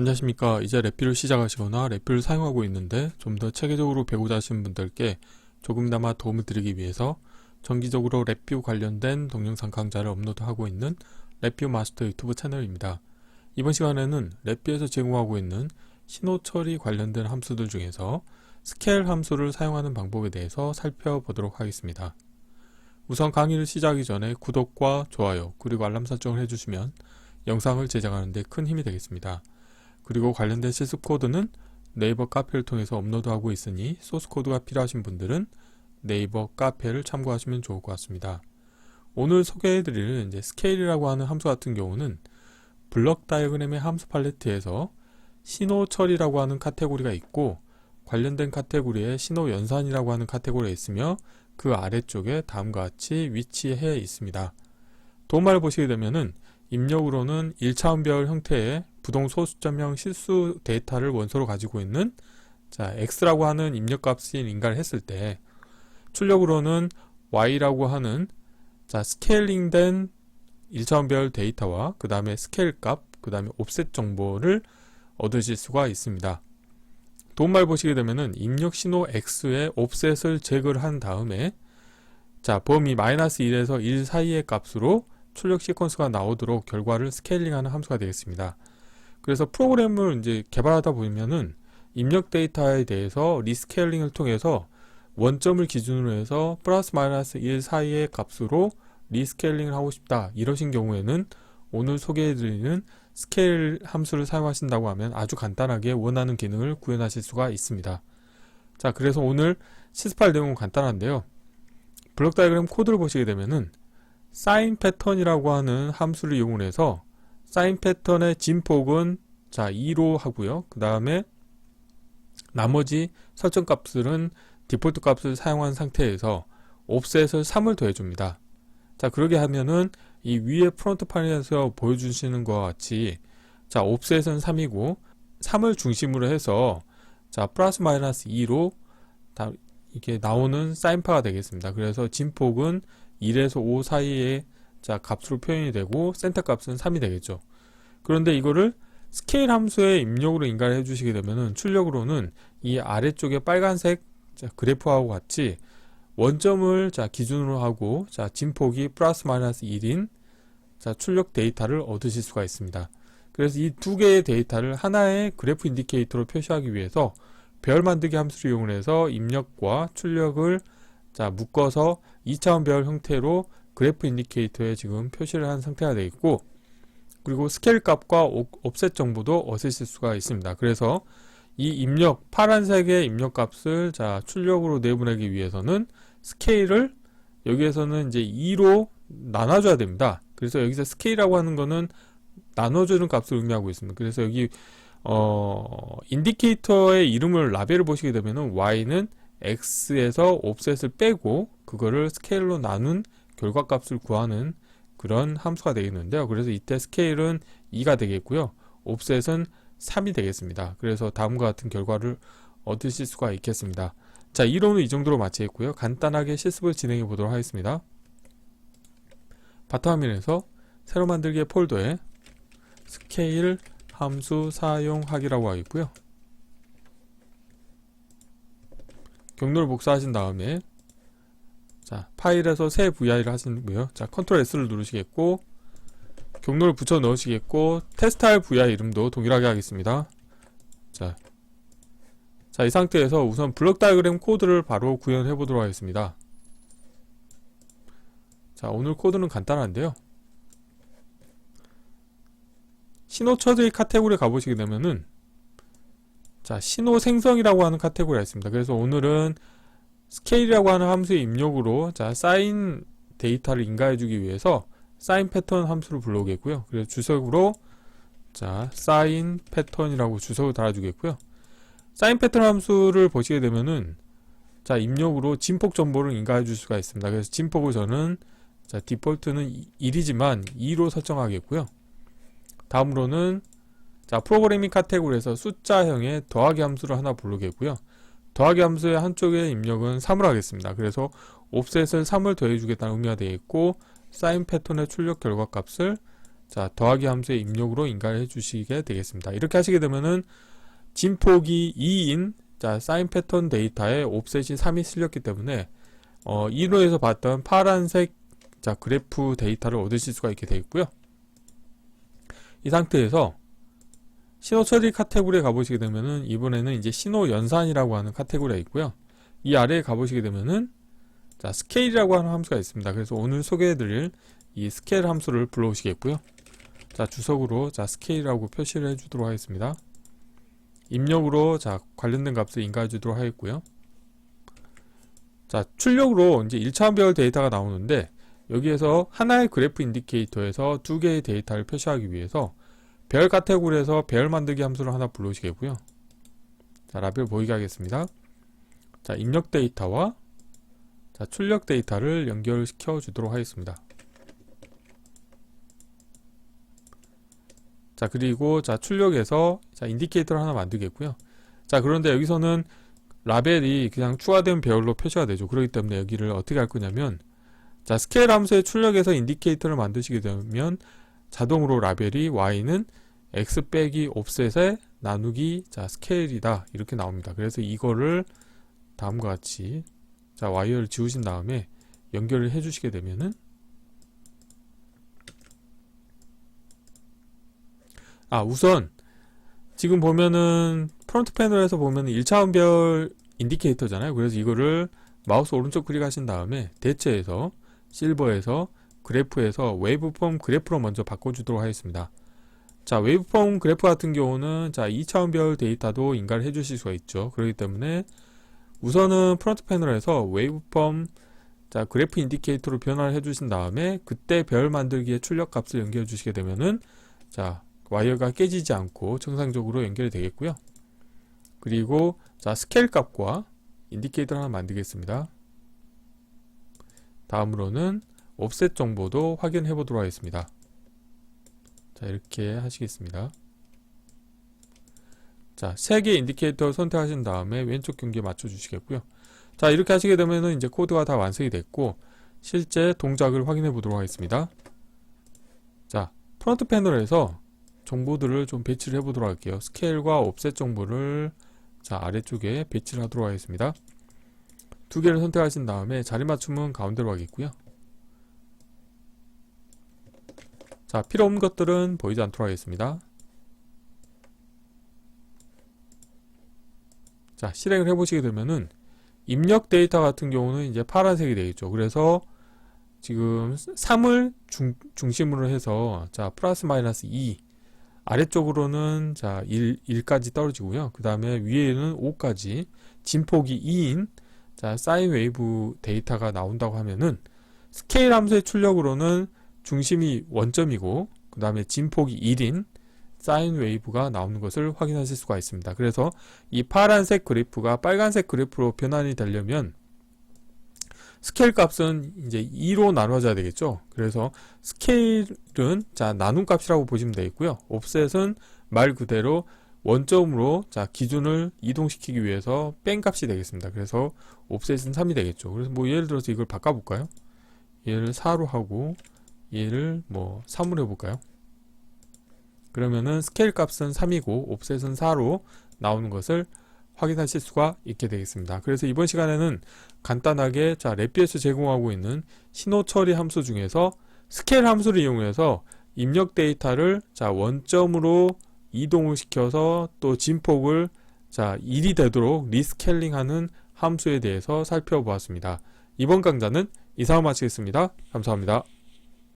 안녕하십니까. 이제 랩필을 시작하시거나 랩필을 사용하고 있는데 좀 더 체계적으로 배우자 하시는 분들께 조금이나마 도움을 드리기 위해서 정기적으로 랩뷰 관련된 동영상 강좌를 업로드하고 있는 랩뷰 마스터 유튜브 채널입니다. 이번 시간에는 랩뷰에서 제공하고 있는 신호 처리 관련된 함수들 중에서 스케일 함수를 사용하는 방법에 대해서 살펴보도록 하겠습니다. 우선 강의를 시작하기 전에 구독과 좋아요 그리고 알람 설정을 해주시면 영상을 제작하는 데 큰 힘이 되겠습니다. 그리고 관련된 실습 코드는 네이버 카페를 통해서 업로드하고 있으니 소스 코드가 필요하신 분들은 네이버 카페를 참고하시면 좋을 것 같습니다. 오늘 소개해드릴 이제 스케일이라고 하는 함수 같은 경우는 블럭 다이어그램의 함수 팔레트에서 신호 처리라고 하는 카테고리가 있고 관련된 카테고리에 신호 연산이라고 하는 카테고리가 있으며 그 아래쪽에 다음과 같이 위치해 있습니다. 도움을 보시게 되면은 입력으로는 1차원별 형태의 부동 소수점형 실수 데이터를 원소로 가지고 있는 자 x라고 하는 입력값을 인가를 했을 때 출력으로는 y라고 하는 자 스케일링된 1차원별 데이터와 그 다음에 스케일 값, 그 다음에 옵셋 정보를 얻으실 수가 있습니다. 도움말 보시게 되면은 입력 신호 x의 옵셋을 제거를 한 다음에 자 범위 마이너스 1에서 1 사이의 값으로 출력 시퀀스가 나오도록 결과를 스케일링하는 함수가 되겠습니다. 그래서 프로그램을 이제 개발하다 보면은 입력 데이터에 대해서 리스케일링을 통해서 원점을 기준으로 해서 플러스 마이너스 1 사이의 값으로 리스케일링을 하고 싶다 이러신 경우에는 오늘 소개해드리는 스케일 함수를 사용하신다고 하면 아주 간단하게 원하는 기능을 구현하실 수가 있습니다. 자 그래서 오늘 시스팔 내용은 간단한데요. 블록 다이그램 코드를 보시게 되면은 사인 패턴이라고 하는 함수를 이용해서 사인 패턴의 진폭은 자 2로 하고요. 그 다음에 나머지 설정 값들은 디폴트 값을 사용한 상태에서 옵셋을 3을 더해줍니다. 자 그러게 하면은 이 위에 프론트 판에서 보여주시는 것과 같이 자 옵셋은 3이고 3을 중심으로 해서 자 플러스 마이너스 2로 다 이게 나오는 사인파가 되겠습니다. 그래서 진폭은 1에서 5 사이에 자 값으로 표현이 되고 센터 값은 3이 되겠죠. 그런데 이거를 스케일 함수의 입력으로 인가를 해주시게 되면은 출력으로는 이 아래쪽에 빨간색 자, 그래프하고 같이 원점을 자 기준으로 하고 자 진폭이 플러스 마이너스 1인 자 출력 데이터를 얻으실 수가 있습니다. 그래서 이 두 개의 데이터를 하나의 그래프 인디케이터로 표시하기 위해서 별 만들기 함수를 이용해서 입력과 출력을 자 묶어서 2차원 별 형태로 그래프 인디케이터에 지금 표시를 한 상태가 되어 있고 그리고 스케일 값과 옵셋 정보도 얻으실 수가 있습니다. 그래서 이 입력 파란색의 입력 값을 자 출력으로 내보내기 위해서는 스케일을 여기에서는 이제 2로 나눠줘야 됩니다. 그래서 여기서 스케일이라고 하는 거는 나눠주는 값을 의미하고 있습니다. 그래서 여기 어 인디케이터의 이름을 라벨을 보시게 되면은 y는 x에서 옵셋을 빼고 그거를 스케일로 나눈 결과값을 구하는 그런 함수가 되겠는데요. 그래서 이때 스케일은 2가 되겠고요. 옵셋은 3이 되겠습니다. 그래서 다음과 같은 결과를 얻으실 수가 있겠습니다. 자, 이론은 이 정도로 마치겠고요. 간단하게 실습을 진행해 보도록 하겠습니다. 바탕화면에서 새로 만들기의 폴더에 스케일 함수 사용하기라고 하고 있고요. 경로를 복사하신 다음에 자 파일에서 새 VI를 하시고요. 자 컨트롤 S를 누르시겠고 경로를 붙여 넣으시겠고 테스트할 VI 이름도 동일하게 하겠습니다. 자, 자, 이 상태에서 우선 블럭 다이어그램 코드를 바로 구현해 보도록 하겠습니다. 자, 오늘 코드는 간단한데요. 신호 처리 카테고리 가보시게 되면은 자, 신호 생성이라고 하는 카테고리가 있습니다. 그래서 오늘은 스케일이라고 하는 함수의 입력으로 자, 사인 데이터를 인가해 주기 위해서 사인 패턴 함수를 불러오겠고요. 그래서 주석으로 자, 사인 패턴이라고 주석을 달아주겠고요. 사인 패턴 함수를 보시게 되면은 자, 입력으로 진폭 정보를 인가해 줄 수가 있습니다. 그래서 진폭을 저는 자, 디폴트는 1이지만 2로 설정하겠고요. 다음으로는 자, 프로그래밍 카테고리에서 숫자형의 더하기 함수를 하나 부르겠고요. 더하기 함수의 한쪽에 입력은 3을 하겠습니다. 그래서 옵셋을 3을 더해 주겠다는 의미가 되겠고 사인 패턴의 출력 결과 값을 자, 더하기 함수의 입력으로 인가를 해주시게 되겠습니다. 이렇게 하시게 되면은 진폭이 2인 자, 사인 패턴 데이터에 옵셋이 3이 실렸기 때문에 어, 1호에서 봤던 파란색 자, 그래프 데이터를 얻으실 수가 있게 되겠고요. 이 상태에서 신호 처리 카테고리에 가보시게 되면은 이번에는 이제 신호 연산이라고 하는 카테고리가 있고요. 이 아래에 가보시게 되면은 자, 스케일이라고 하는 함수가 있습니다. 그래서 오늘 소개해드릴 이 스케일 함수를 불러오시겠고요. 자, 주석으로 자, 스케일이라고 표시를 해주도록 하겠습니다. 입력으로 자, 관련된 값을 인가해 주도록 하겠고요. 자, 출력으로 이제 1차원별 데이터가 나오는데 여기에서 하나의 그래프 인디케이터에서 두 개의 데이터를 표시하기 위해서 배열 카테고리에서 배열 만들기 함수를 하나 불러오시겠고요. 자, 라벨 보이게 하겠습니다. 자, 입력 데이터와 자, 출력 데이터를 연결시켜 주도록 하겠습니다. 자, 그리고 자, 출력에서 자, 인디케이터를 하나 만들겠고요. 자, 그런데 여기서는 라벨이 그냥 추가된 배열로 표시가 되죠. 그렇기 때문에 여기를 어떻게 할 거냐면 자, 스케일 함수의 출력에서 인디케이터를 만드시게 되면 자동으로 라벨이 y는 x 빼기 옵셋에 나누기 자, 스케일이다. 이렇게 나옵니다. 그래서 이거를 다음과 같이 자, 와이어를 지우신 다음에 연결을 해 주시게 되면은 아, 우선 지금 보면은 프론트 패널에서 보면 1차원별 인디케이터잖아요. 그래서 이거를 마우스 오른쪽 클릭하신 다음에 대체에서 실버에서 그래프에서 웨이브폼 그래프로 먼저 바꿔주도록 하겠습니다. 자, 웨이브폼 그래프 같은 경우는 자 2차원별 데이터도 인가를 해주실 수가 있죠. 그렇기 때문에 우선은 프론트 패널에서 웨이브폼 자 그래프 인디케이터로 변화를 해주신 다음에 그때 별 만들기에 출력 값을 연결해 주시게 되면은 자 와이어가 깨지지 않고 정상적으로 연결이 되겠고요. 그리고 자 스케일 값과 인디케이터 하나 만들겠습니다. 다음으로는 옵셋 정보도 확인해 보도록 하겠습니다. 자 이렇게 하시겠습니다. 자, 세개 인디케이터 선택하신 다음에 왼쪽 경기에 맞춰 주시겠고요. 자, 이렇게 하시게 되면은 이제 코드가 다 완성이 됐고 실제 동작을 확인해 보도록 하겠습니다. 자, 프론트 패널에서 정보들을 좀 배치를 해 보도록 할게요. 스케일과 옵셋 정보를 자, 아래쪽에 배치를 하도록 하겠습니다. 두 개를 선택하신 다음에 자리 맞춤은 가운데로 하겠고요. 자, 필요 없는 것들은 보이지 않도록 하겠습니다. 자, 실행을 해보시게 되면은 입력 데이터 같은 경우는 이제 파란색이 되겠죠. 그래서 지금 3을 중, 중심으로 해서 자, 플러스 마이너스 2 아래쪽으로는 자, 1, 1까지 떨어지고요. 그 다음에 위에는 5까지 진폭이 2인 자, 사인 웨이브 데이터가 나온다고 하면은 스케일 함수의 출력으로는 중심이 원점이고 그 다음에 진폭이 1인 사인 웨이브가 나오는 것을 확인하실 수가 있습니다. 그래서 이 파란색 그래프가 빨간색 그래프로 변환이 되려면 스케일 값은 이제 2로 나눠져야 되겠죠. 그래서 스케일은 자 나눔 값이라고 보시면 되겠고요. 옵셋은 말 그대로 원점으로 자 기준을 이동시키기 위해서 뺀 값이 되겠습니다. 그래서 옵셋은 3이 되겠죠. 그래서 뭐 예를 들어서 이걸 바꿔볼까요? 얘를 4로 하고 얘를 뭐 3으로 해볼까요? 그러면은 스케일 값은 3이고 옵셋은 4로 나오는 것을 확인하실 수가 있게 되겠습니다. 그래서 이번 시간에는 간단하게 자 랩비에서 제공하고 있는 신호 처리 함수 중에서 스케일 함수를 이용해서 입력 데이터를 자 원점으로 이동을 시켜서 또 진폭을 자 1이 되도록 리스케일링하는 함수에 대해서 살펴보았습니다. 이번 강좌는 이상을 마치겠습니다. 감사합니다.